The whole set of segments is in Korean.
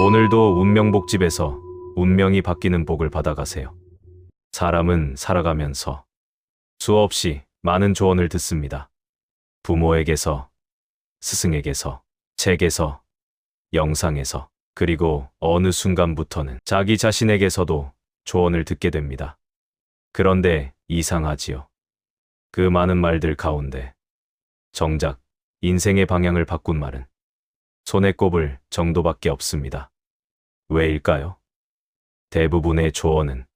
오늘도 운명복집에서 운명이 바뀌는 복을 받아가세요. 사람은 살아가면서 수없이 많은 조언을 듣습니다. 부모에게서, 스승에게서, 책에서, 영상에서, 그리고 어느 순간부터는 자기 자신에게서도 조언을 듣게 됩니다. 그런데 이상하지요. 그 많은 말들 가운데 정작 인생의 방향을 바꾼 말은 손에 꼽을 정도밖에 없습니다. 왜일까요? 대부분의 조언은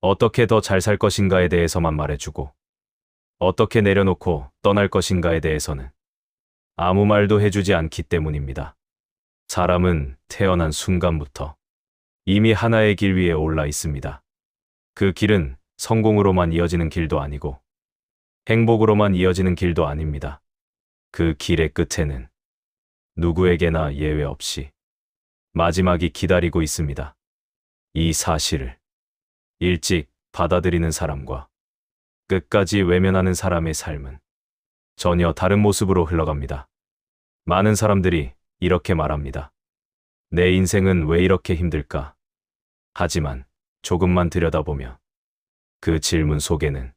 어떻게 더 잘 살 것인가에 대해서만 말해주고 어떻게 내려놓고 떠날 것인가에 대해서는 아무 말도 해주지 않기 때문입니다. 사람은 태어난 순간부터 이미 하나의 길 위에 올라 있습니다. 그 길은 성공으로만 이어지는 길도 아니고 행복으로만 이어지는 길도 아닙니다. 그 길의 끝에는 누구에게나 예외 없이 마지막이 기다리고 있습니다. 이 사실을 일찍 받아들이는 사람과 끝까지 외면하는 사람의 삶은 전혀 다른 모습으로 흘러갑니다. 많은 사람들이 이렇게 말합니다. 내 인생은 왜 이렇게 힘들까? 하지만 조금만 들여다보면 그 질문 속에는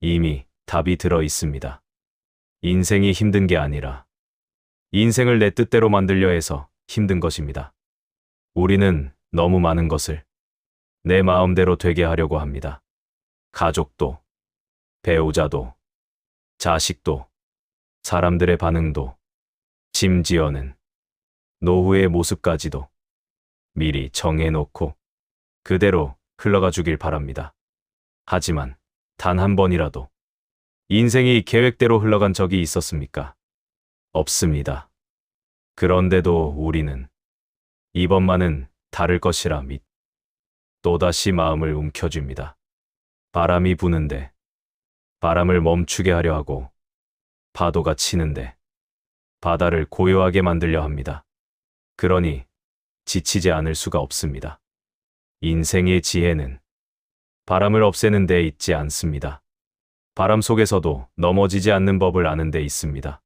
이미 답이 들어 있습니다. 인생이 힘든 게 아니라 인생을 내 뜻대로 만들려 해서 힘든 것입니다. 우리는 너무 많은 것을 내 마음대로 되게 하려고 합니다. 가족도, 배우자도, 자식도, 사람들의 반응도, 심지어는 노후의 모습까지도 미리 정해놓고 그대로 흘러가 주길 바랍니다. 하지만 단 한 번이라도 인생이 계획대로 흘러간 적이 있었습니까? 없습니다. 그런데도 우리는 이번만은 다를 것이라 믿 또다시 마음을 움켜쥡니다. 바람이 부는데 바람을 멈추게 하려 하고 파도가 치는데 바다를 고요하게 만들려 합니다. 그러니 지치지 않을 수가 없습니다. 인생의 지혜는 바람을 없애는 데 있지 않습니다. 바람 속에서도 넘어지지 않는 법을 아는 데 있습니다.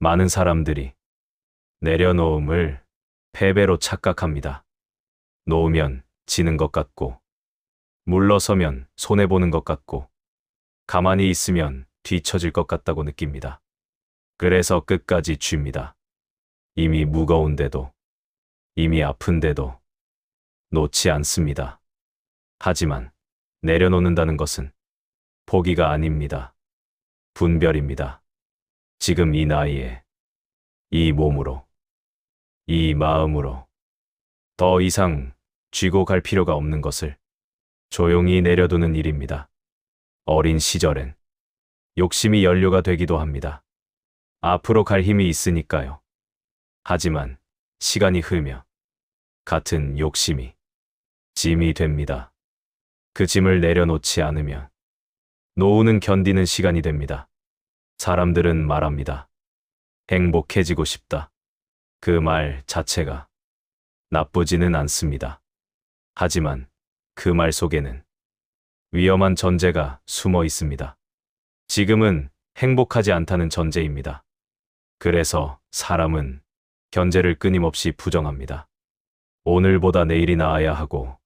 많은 사람들이 내려놓음을 패배로 착각합니다. 놓으면 지는 것 같고, 물러서면 손해보는 것 같고, 가만히 있으면 뒤처질 것 같다고 느낍니다. 그래서 끝까지 쥡니다. 이미 무거운데도, 이미 아픈데도 놓지 않습니다. 하지만 내려놓는다는 것은 포기가 아닙니다. 분별입니다. 지금 이 나이에, 이 몸으로, 이 마음으로 더 이상 쥐고 갈 필요가 없는 것을 조용히 내려두는 일입니다. 어린 시절엔 욕심이 연료가 되기도 합니다. 앞으로 갈 힘이 있으니까요. 하지만 시간이 흐르며 같은 욕심이 짐이 됩니다. 그 짐을 내려놓지 않으면 노후는 견디는 시간이 됩니다. 사람들은 말합니다. 행복해지고 싶다. 그 말 자체가 나쁘지는 않습니다. 하지만 그 말 속에는 위험한 전제가 숨어 있습니다. 지금은 행복하지 않다는 전제입니다. 그래서 사람은 견제를 끊임없이 부정합니다. 오늘보다 내일이 나아야 하고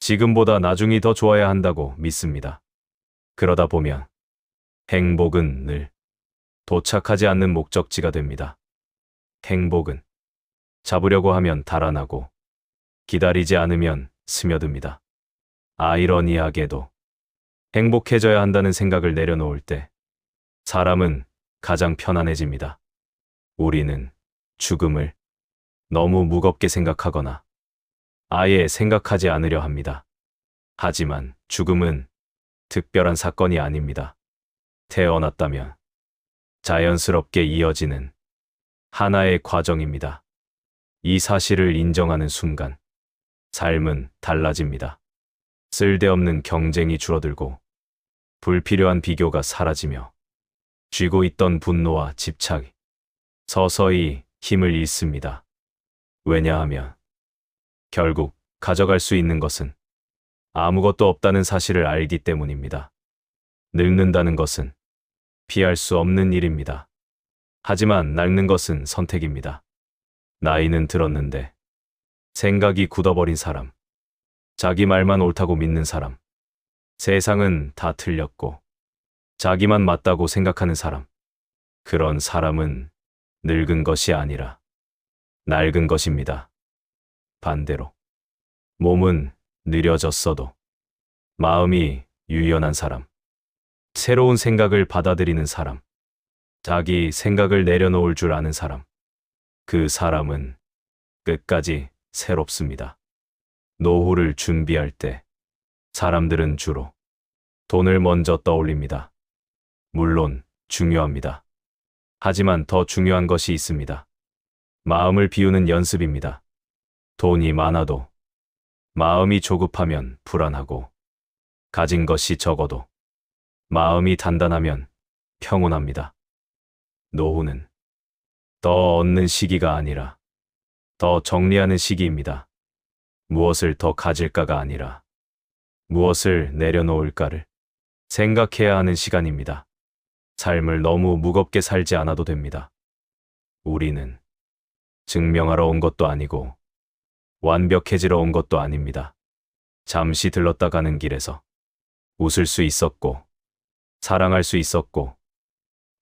지금보다 나중이 더 좋아야 한다고 믿습니다. 그러다 보면 행복은 늘 도착하지 않는 목적지가 됩니다. 행복은 잡으려고 하면 달아나고 기다리지 않으면 스며듭니다. 아이러니하게도 행복해져야 한다는 생각을 내려놓을 때 사람은 가장 편안해집니다. 우리는 죽음을 너무 무겁게 생각하거나 아예 생각하지 않으려 합니다. 하지만 죽음은 특별한 사건이 아닙니다. 태어났다면 자연스럽게 이어지는 하나의 과정입니다. 이 사실을 인정하는 순간 삶은 달라집니다. 쓸데없는 경쟁이 줄어들고 불필요한 비교가 사라지며 쥐고 있던 분노와 집착이 서서히 힘을 잃습니다. 왜냐하면 결국 가져갈 수 있는 것은 아무것도 없다는 사실을 알기 때문입니다. 늙는다는 것은 피할 수 없는 일입니다. 하지만 낡는 것은 선택입니다. 나이는 들었는데 생각이 굳어버린 사람. 자기 말만 옳다고 믿는 사람. 세상은 다 틀렸고 자기만 맞다고 생각하는 사람. 그런 사람은 늙은 것이 아니라 낡은 것입니다. 반대로 몸은 느려졌어도 마음이 유연한 사람. 새로운 생각을 받아들이는 사람. 자기 생각을 내려놓을 줄 아는 사람. 그 사람은 끝까지 새롭습니다. 노후를 준비할 때 사람들은 주로 돈을 먼저 떠올립니다. 물론 중요합니다. 하지만 더 중요한 것이 있습니다. 마음을 비우는 연습입니다. 돈이 많아도 마음이 조급하면 불안하고 가진 것이 적어도 마음이 단단하면 평온합니다. 노후는 더 얻는 시기가 아니라 더 정리하는 시기입니다. 무엇을 더 가질까가 아니라 무엇을 내려놓을까를 생각해야 하는 시간입니다. 삶을 너무 무겁게 살지 않아도 됩니다. 우리는 증명하러 온 것도 아니고 완벽해지러 온 것도 아닙니다. 잠시 들렀다 가는 길에서 웃을 수 있었고 사랑할 수 있었고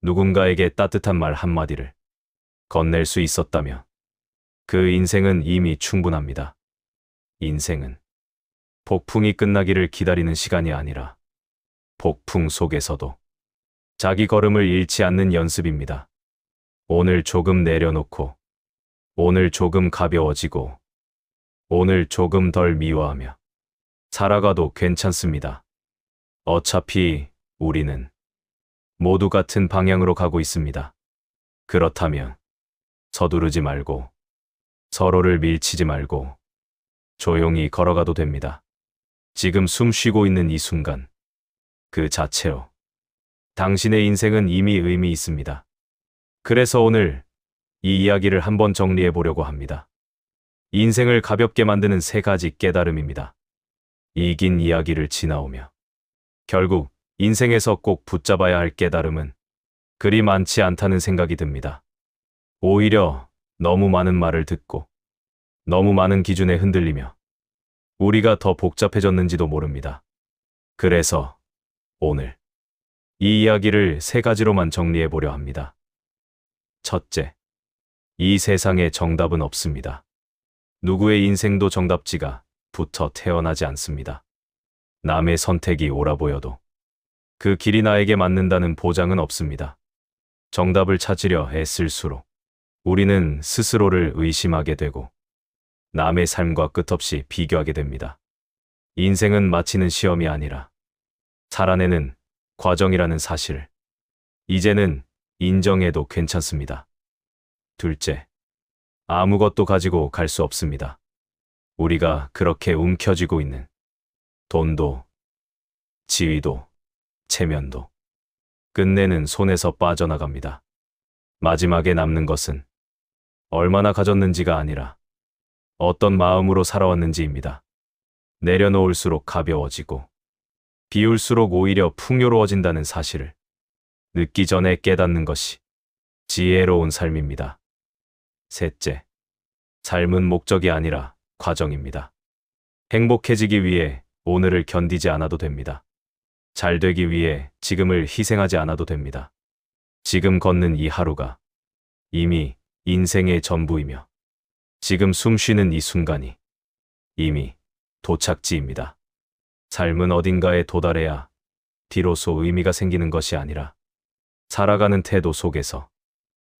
누군가에게 따뜻한 말 한마디를 건넬 수 있었다면 그 인생은 이미 충분합니다. 인생은 폭풍이 끝나기를 기다리는 시간이 아니라 폭풍 속에서도 자기 걸음을 잃지 않는 연습입니다. 오늘 조금 내려놓고 오늘 조금 가벼워지고 오늘 조금 덜 미워하며 살아가도 괜찮습니다. 어차피 우리는 모두 같은 방향으로 가고 있습니다. 그렇다면 서두르지 말고 서로를 밀치지 말고 조용히 걸어가도 됩니다. 지금 숨 쉬고 있는 이 순간 그 자체로 당신의 인생은 이미 의미 있습니다. 그래서 오늘 이 이야기를 한번 정리해 보려고 합니다. 인생을 가볍게 만드는 세 가지 깨달음입니다. 이긴 이야기를 지나오며 결국 인생에서 꼭 붙잡아야 할 깨달음은 그리 많지 않다는 생각이 듭니다. 오히려 너무 많은 말을 듣고 너무 많은 기준에 흔들리며 우리가 더 복잡해졌는지도 모릅니다. 그래서 오늘 이 이야기를 세 가지로만 정리해 보려 합니다. 첫째, 이 세상에 정답은 없습니다. 누구의 인생도 정답지가 붙어 태어나지 않습니다. 남의 선택이 옳아 보여도 그 길이 나에게 맞는다는 보장은 없습니다. 정답을 찾으려 애쓸수록 우리는 스스로를 의심하게 되고 남의 삶과 끝없이 비교하게 됩니다. 인생은 마치는 시험이 아니라 살아내는 과정이라는 사실. 이제는 인정해도 괜찮습니다. 둘째, 아무것도 가지고 갈 수 없습니다. 우리가 그렇게 움켜쥐고 있는 돈도, 지위도, 체면도 끝내는 손에서 빠져나갑니다. 마지막에 남는 것은 얼마나 가졌는지가 아니라 어떤 마음으로 살아왔는지입니다. 내려놓을수록 가벼워지고 비울수록 오히려 풍요로워진다는 사실을 늦기 전에 깨닫는 것이 지혜로운 삶입니다. 셋째, 삶은 목적이 아니라 과정입니다. 행복해지기 위해 오늘을 견디지 않아도 됩니다. 잘 되기 위해 지금을 희생하지 않아도 됩니다. 지금 걷는 이 하루가 이미 인생의 전부이며 지금 숨 쉬는 이 순간이 이미 도착지입니다. 삶은 어딘가에 도달해야 비로소 의미가 생기는 것이 아니라 살아가는 태도 속에서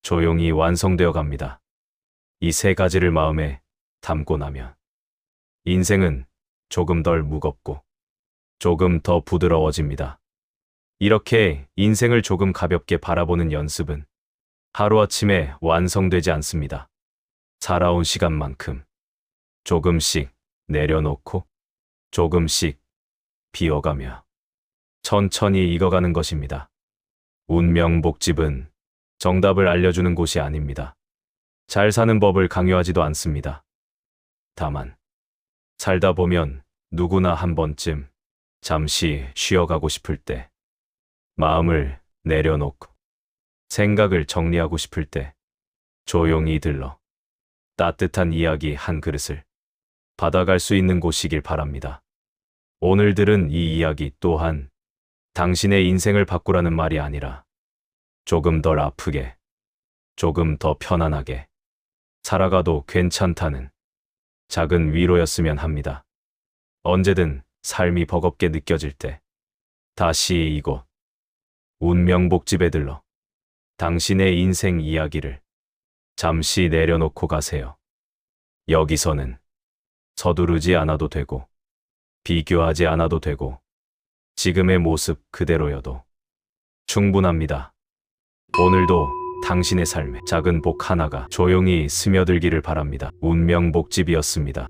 조용히 완성되어 갑니다. 이 세 가지를 마음에 담고 나면 인생은 조금 덜 무겁고 조금 더 부드러워집니다. 이렇게 인생을 조금 가볍게 바라보는 연습은 하루아침에 완성되지 않습니다. 살아온 시간만큼 조금씩 내려놓고 조금씩 비워가며 천천히 익어가는 것입니다. 운명복집은 정답을 알려주는 곳이 아닙니다. 잘 사는 법을 강요하지도 않습니다. 다만, 살다 보면 누구나 한 번쯤 잠시 쉬어가고 싶을 때, 마음을 내려놓고 생각을 정리하고 싶을 때 조용히 들러 따뜻한 이야기 한 그릇을 받아갈 수 있는 곳이길 바랍니다. 오늘 들은 이 이야기 또한 당신의 인생을 바꾸라는 말이 아니라 조금 덜 아프게, 조금 더 편안하게 살아가도 괜찮다는 작은 위로였으면 합니다. 언제든 삶이 버겁게 느껴질 때 다시 이곳 운명복집에 들러 당신의 인생 이야기를 잠시 내려놓고 가세요. 여기서는 서두르지 않아도 되고 비교하지 않아도 되고 지금의 모습 그대로여도 충분합니다. 오늘도 당신의 삶에 작은 복 하나가 조용히 스며들기를 바랍니다. 운명복집이었습니다.